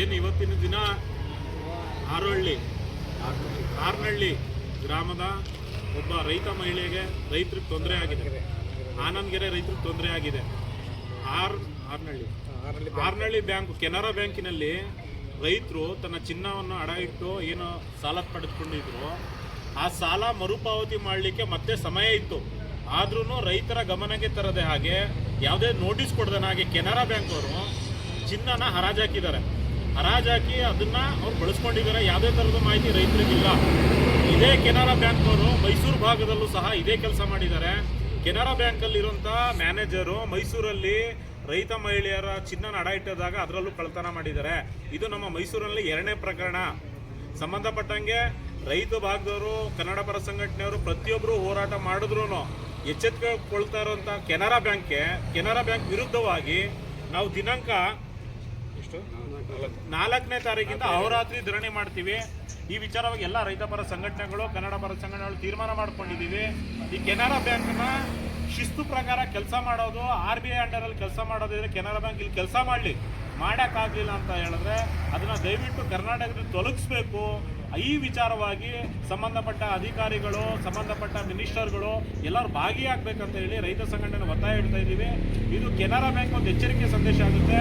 ಏನು ಇವತ್ತಿನ ದಿನ? ಆರಹಳ್ಳಿ ಆರ್ನಹಳ್ಳಿ ಗ್ರಾಮದ ಒಬ್ಬ ರೈತ ಮಹಿಳೆಗೆ ರೈತರಿಗೆ ತೊಂದರೆ ಆಗಿದೆ. ಆನಂದ್ಗೆರೆ ರೈತರಿಗೆ ತೊಂದರೆ ಆಗಿದೆ. ಆರ್ ಆರ್ನಹಳ್ಳಿ ಆರ್ನಹಳ್ಳಿ ಬ್ಯಾಂಕ್. ಕೆನರಾ ಬ್ಯಾಂಕಿನಲ್ಲಿ ರೈತರು ತನ್ನ ಚಿನ್ನವನ್ನು ಅಡ ಇಟ್ಟು ಏನು ಸಾಲ ಪಡೆದುಕೊಂಡಿದ್ರು. ಆ ಸಾಲ ಮರುಪಾವತಿ ಮಾಡಲಿಕ್ಕೆ ಮತ್ತೆ ಸಮಯ ಇತ್ತು. ಆದ್ರೂ ರೈತರ ಗಮನಕ್ಕೆ ತರದೆ ಹಾಗೆ ಯಾವುದೇ ನೋಟಿಸ್ ಕೊಡದ ಹಾಗೆ ಕೆನರಾ ಬ್ಯಾಂಕ್ ಅವರು ಚಿನ್ನನ ಹರಾಜಾಕಿದ್ದಾರೆ. ಹರಾಜಾಕಿ ಅದನ್ನ ಅವ್ರು ಬಳಸ್ಕೊಂಡಿದ್ದಾರೆ. ಯಾವುದೇ ಥರದ ಮಾಹಿತಿ ರೈತರಿಗಿಲ್ಲ. ಇದೇ ಕೆನರಾ ಬ್ಯಾಂಕ್ ಅವರು ಮೈಸೂರು ಭಾಗದಲ್ಲೂ ಸಹ ಇದೇ ಕೆಲಸ ಮಾಡಿದ್ದಾರೆ. ಕೆನರಾ ಬ್ಯಾಂಕಲ್ಲಿ ಇರುವಂತ ಮ್ಯಾನೇಜರು ಮೈಸೂರಲ್ಲಿ ರೈತ ಮಹಿಳೆಯರ ಚಿನ್ನ ಅಡ ಇಟ್ಟಿದಾಗ ಅದರಲ್ಲೂ ಕಳ್ತನ ಮಾಡಿದ್ದಾರೆ. ಇದು ನಮ್ಮ ಮೈಸೂರಿನಲ್ಲಿ ಎರಡನೇ ಪ್ರಕರಣ. ಸಂಬಂಧಪಟ್ಟಂಗೆ ರೈತ ಭಾಗದವರು, ಕನ್ನಡ ಪರ ಸಂಘಟನೆಯವರು ಪ್ರತಿಯೊಬ್ಬರು ಹೋರಾಟ ಮಾಡಿದ್ರು ಎಚ್ಚೆತ್ಕೊಳ್ತಾ ಇರುವಂತ ಕೆನರಾ ಬ್ಯಾಂಕ್ಗೆ, ಕೆನರಾ ಬ್ಯಾಂಕ್ ವಿರುದ್ಧವಾಗಿ ನಾವು ದಿನಾಂಕ ಎಷ್ಟು? ನಾಲ್ಕನೇ ತಾರೀಕಿಂದ ಅಹೋರಾತ್ರಿ ಧರಣಿ ಮಾಡ್ತೀವಿ. ಈ ವಿಚಾರವಾಗಿ ಎಲ್ಲ ರೈತ ಪರ ಸಂಘಟನೆಗಳು, ಕನ್ನಡ ಪರ ಸಂಘಟನೆಗಳು ತೀರ್ಮಾನ ಮಾಡ್ಕೊಂಡಿದ್ದೀವಿ. ಈ ಕೆನರಾ ಬ್ಯಾಂಕ್ನ ಶಿಸ್ತು ಪ್ರಕಾರ ಕೆಲಸ ಮಾಡೋದು, ಆರ್ ಬಿ ಐ ಅಂಡರಲ್ಲಿ ಕೆಲಸ ಮಾಡೋದಿದ್ರೆ ಕೆನರಾ ಬ್ಯಾಂಕ್ ಇಲ್ಲಿ ಕೆಲಸ ಮಾಡಲಿ. ಮಾಡೋಕ್ಕಾಗಲಿಲ್ಲ ಅಂತ ಹೇಳಿದ್ರೆ ಅದನ್ನ ದಯವಿಟ್ಟು ಕರ್ನಾಟಕದಲ್ಲಿ ತೊಲಗಿಸ್ಬೇಕು. ಈ ವಿಚಾರವಾಗಿ ಸಂಬಂಧಪಟ್ಟ ಅಧಿಕಾರಿಗಳು, ಸಂಬಂಧಪಟ್ಟ ಮಿನಿಸ್ಟರ್ಗಳು ಎಲ್ಲರೂ ಭಾಗಿಯಾಗಬೇಕಂತ ಹೇಳಿ ರೈತ ಸಂಘಟನೆ ಒತ್ತಾಯ ಇಡ್ತಾ ಇದ್ದೀವಿ. ಇದು ಕೆನರಾ ಬ್ಯಾಂಕ್ ಒಂದು ಎಚ್ಚರಿಕೆ ಸಂದೇಶ ಆಗುತ್ತೆ.